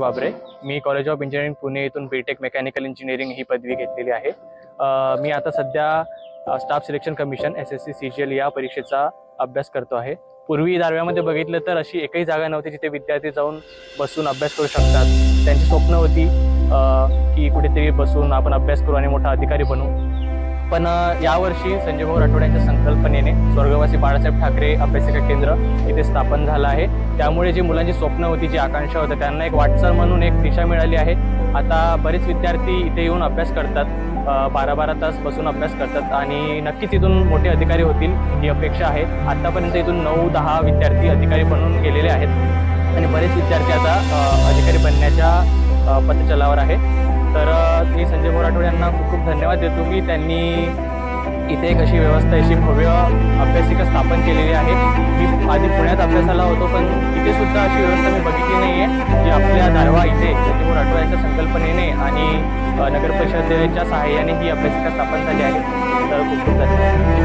बाबरे मी college of engineering Pune येथून BTech mechanical engineering ही पदवी घेतलेली आहे. मी आता सध्या staff selection commission S S C C G L या परीक्षेचा अभ्यास करतो आहे. पूर्वी दारव्यामध्ये बघितलं तर अशी एकही जागा नव्हती जिथे विद्यार्थी जाऊन बसून अभ्यास करू शकतात. त्यांची स्वप्न होती की कुठेतरी बसून आपण अभ्यास करू आणि मोठा अधिकारी बनू. पण यावर्षी संजय भाऊ राठोड यांच्या संकल्पनेने स्वर्गवासी बाळासाहेब ठाकरे अभ्यासिका केंद्र इथे स्थापन झालं आहे. त्यामुळे जी मुलांची स्वप्न होती जी आकांक्षा होती त्यांना एक वाटचाल म्हणून एक दिशा मिळाली आहे. आता बरेच विद्यार्थी इथे येऊन अभ्यास करतात. बारा बारा तास बसून अभ्यास करतात आणि नक्कीच इथून मोठे अधिकारी होतील ही अपेक्षा आहे. आतापर्यंत इथून नऊ दहा विद्यार्थी अधिकारी बनून गेलेले आहेत. आणि बरेच विद्यार्थी आता अधिकारी बनण्याच्या पथचलावर आहे. तर मी संजय बोराटोड यांना खूप खूप धन्यवाद देतो की त्यांनी इथे एक अशी व्यवस्था अशी भव्य अभ्यासिका स्थापन केलेली आहे. मी आधी पुण्यात अभ्यासाला होतो पण इथे सुद्धा अशी व्यवस्था मी बघितली नाही आहे जी आपल्या दारवा इथे संजय आठवड्याच्या संकल्पनेने आणि नगर परिषदेच्या सहाय्याने ही अभ्यासिका स्थापन झाली आहे. तर खूप खूप धन्यवाद.